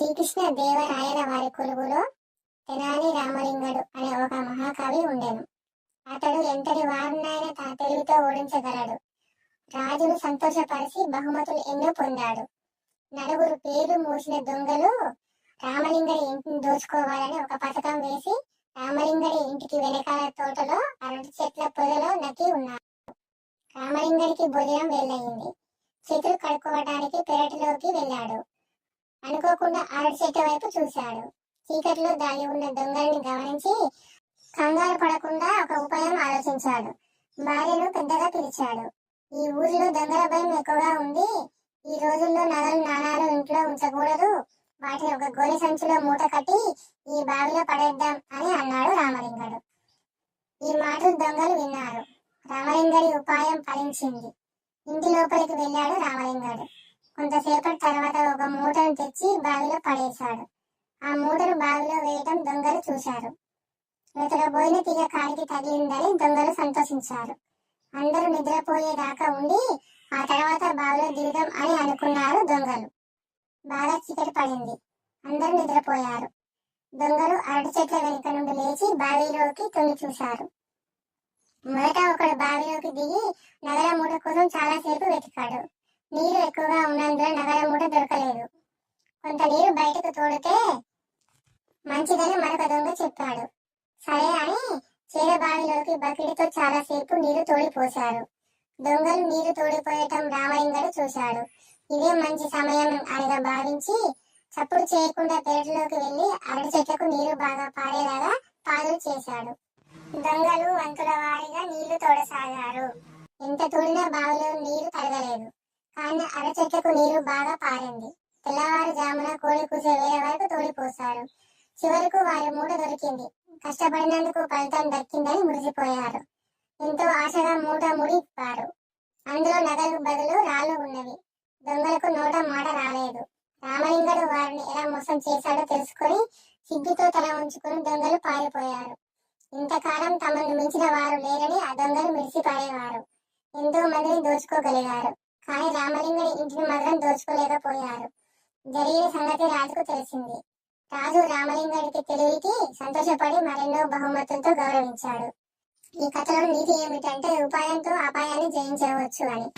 శ్రీకృష్ణ దేవరాయల వారి కొలువులో తెనాలి రామలింగడు అనే ఒక మహాకవి ఉండెను. అతడు ఎంతటి వారినైనా తెలివితో ఓడించగలడు. రాజును సంతోషపరిచి బహుమతులు ఎన్నో పొందాడు. నలుగురు పేర్లు మూసిన దొంగలు రామలింగడి ఇంటిని దోచుకోవాలని ఒక పథకం వేసి రామలింగడి ఇంటికి వెనకాల తోటలో అరటి చెట్ల పొదలో నక్కి ఉన్నారు. రామలింగడికి భోజనం వెళ్ళయింది. చేతులు కడుక్కోవడానికి పెరటిలోకి వెళ్ళాడు. అనుకోకుండా అరటి వైపు చూశాడు. చీకట్లో దాగి ఉన్న దొంగల్ని గమనించి కంగారు పడకుండా ఒక ఉపాయం ఆలోచించాడు. భార్యను పెద్దగా పిలిచాడు. ఈ ఊరిలో దొంగల భయం ఎక్కువగా ఉంది. ఈ రోజుల్లో నగలు నాణాలు ఇంట్లో ఉంచకూడదు. వాటిని ఒక గోలి సంచిలో మూట కట్టి ఈ బావిలో పడేద్దాం అని అన్నాడు రామలింగడు. ఈ మాటలు దొంగలు విన్నారు. రామలింగడి ఉపాయం ఫలించింది. ఇంటి లోపలికి వెళ్ళాడు రామలింగడు. కొంతసేపటి తర్వాత ఒక మూటను తెచ్చి బావిలో పడేశాడు. ఆ మూటను బావిలో వేయటం దొంగలు చూశారు. వెతకబోయిన తీగ కాలికి తగిలిందని దొంగలు సంతోషించారు. అందరూ నిద్రపోయేదాకా ఉండి ఆ తర్వాత బావిలో దిగుదాం అని అనుకున్నారు దొంగలు. బాగా చీకటి పడింది. అందరూ నిద్రపోయారు. దొంగలు అరటి చెట్ల వెనుక నుండి లేచి బావిలోకి తొంగి చూశారు. మొదట ఒకడు బావిలోకి దిగి నగర మూట కోసం చాలా సేపు వెతికాడు. నీరు ఎక్కువగా ఉన్నందున నగరం మూట దొరకలేదు. కొంత నీరు బయటకు తోడితే మంచిదని మరొక దొంగ చెప్పాడు. సరే అని చీర బావిలోకి బకెట్తో చాలాసేపు నీరు తోడిపోశారు. దొంగలు నీరు తోడిపోయటం రామలింగడు చూశాడు. ఇదే మంచి సమయం అనిగా భావించి చప్పుడు చేయకుండా పెరటిలోకి వెళ్ళి అరటి చెట్లకు నీరు బాగా పారేలాగా పాదులు చేశాడు. దొంగలు వంతుల వారీగా నీళ్ళు తోడసాగారు. ఎంత తోడినా బావిలో నీరు తరగలేదు. కానీ అరటి చెట్లకు నీరు బాగా పారింది. తెల్లవారుజామున కోడి కూసే వేరే వరకు తోడిపోశారు చివరకు వారి మూట దొరికింది. కష్టపడినందుకు ఫలితం దక్కిందని మురిసిపోయారు. ఎంతో ఆశగా మూట ముడిపారు. అందులో నగలు బదులు రాళ్ళు ఉన్నవి. దొంగలకు నోట మాట రాలేదు. రామలింగడు వారిని ఎలా మోసం చేశాడో తెలుసుకొని సిగ్గుతో తల ఉంచుకుని దొంగలు పారిపోయారు. ఇంతకాలం తమను మించిన వారు లేరని ఆ దొంగలు మిడిసిపడేవారు ఎంతో మందిని దోచుకోగలిగారు. కానీ రామలింగడి ఇంటిని మాత్రం దోచుకోలేకపోయారు. జరిగిన సంగతి రాజుకు తెలిసింది. రాజు రామలింగడికి తెలివికి సంతోషపడి మరెన్నో బహుమతులతో గౌరవించాడు. ఈ కథలో నీతి ఏమిటంటే ఉపాయంతో అపాయాన్ని జయించవచ్చు అని.